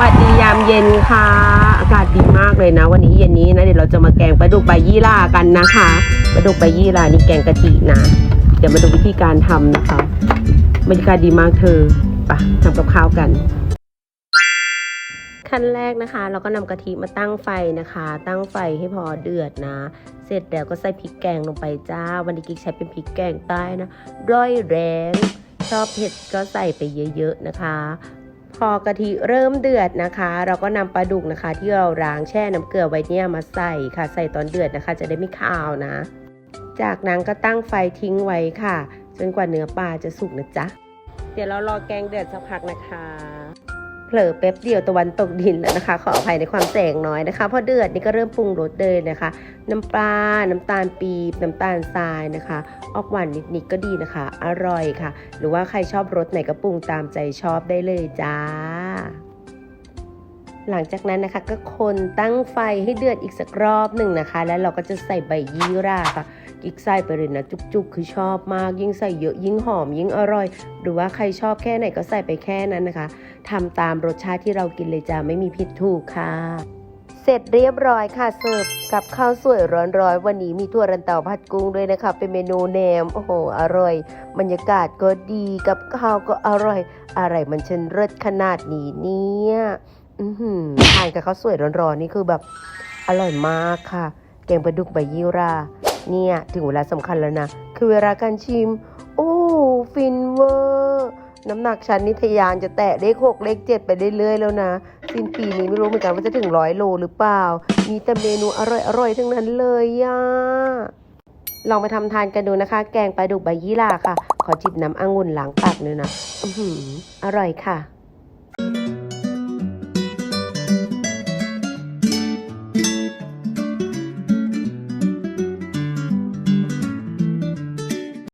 วัสดียามเย็นค่ะ อากาศดีมากเลยนะ วันนี้เย็นนี้นะเดี๋ยวเราจะมาแกงปลาดุกใบยี่หร่ากันนะคะปลาดุกใบยี่หร่านี่แกงกะทินะ เดี๋ยวมาดูวิธีการทำนะคะบรรยากาศดีมากเธอไปะทำกับข้าวกัน ขั้นแรกนะคะ เราก็นำกะทิมาตั้งไฟนะคะ ตั้งไฟให้พอเดือดนะ เสร็จแล้วก็ใส่พริกแกงลงไปจ้า วันนี้กิ๊กใช้เป็นพริกแกงใต้นะร้อยแรงชอบเผ็ดก็ใส่ไปเยอะๆนะคะ พอกะทิเริ่มเดือดนะคะ เราก็นำปลาดุกนะคะ ที่เราล้างแช่น้ำเกลือไว้เนี่ยมาใส่ค่ะ ใส่ตอนเดือดนะคะ จะได้ไม่คาวนะ จากนั้นก็ตั้งไฟทิ้งไว้ค่ะ จนกว่าเนื้อปลาจะสุกนะจ๊ะ เดี๋ยวเรารอแกงเดือดสักพักนะคะ เผลอแป๊บเดียวตะวันตกดินแล้วนะคะ ขออภัยในความแสงน้อยนะคะพอเดือดนี่ก็เริ่มปรุงรสเลยนะคะ น้ำปลา น้ำตาลปี๊บน้ำตาลทรายนะคะ ออกหวานนิดๆก็ดีนะคะ อร่อยค่ะ หรือว่าใครชอบรสไหนก็ปรุงตามใจชอบได้เลยจ้า หลังจากนั้นนะคะก็คนตั้งไฟให้เดือดอีกสักรอบหนึ่งนะคะ แล้วเราก็จะใส่ใบยี่หร่าค่ะกิ๊กใส่ไปเลยนะจุกๆ คือชอบมาก ยิ่งใส่เยอะยิ่งหอมยิ่งอร่อย หรือว่าใครชอบแค่ไหนก็ใส่ไปแค่นั้นนะคะทำตามรสชาติที่เรากินเลยจ้าไม่มีผิดถูกค่ะ เสร็จเรียบร้อยค่ะเสิร์ฟกับข้าวสวยร้อนๆวันนี้มีถั่วรันเตาผัดกุ้งด้วยนะคะ เป็นเมนูแนมโอ้โหอร่อย บรรยากาศก็ดีกับข้าวก็อร่อย อะไรมันเช่นเลิศขนาดนี้เนี่ย ทานกับข้าวสวยร้อนๆนี่คือแบบอร่อยมากค่ะ แกงปลาดุกใบยี่รา เนี่ย ถึงเวลาสำคัญแล้วนะ คือเวลาการชิม โอ้ฟินเวอร์น้ำหนักฉันนิทยานจะแตะเลขหกเลขเจ็ดไปเรื่อยๆแล้วนะสิ้นปีนี้ไม่รู้เหมือนกันว่าจะถึงร้อยโลหรือเปล่า มีแต่เมนูอร่อยๆทั้งนั้นเลยย่าลองไปทำทานกันดูนะคะ แกงปลาดุกใบยี่หร่าค่ะ ขอจิบน้ำองุ่นล้างปากเลยนะอือหืออร่อยค่ะ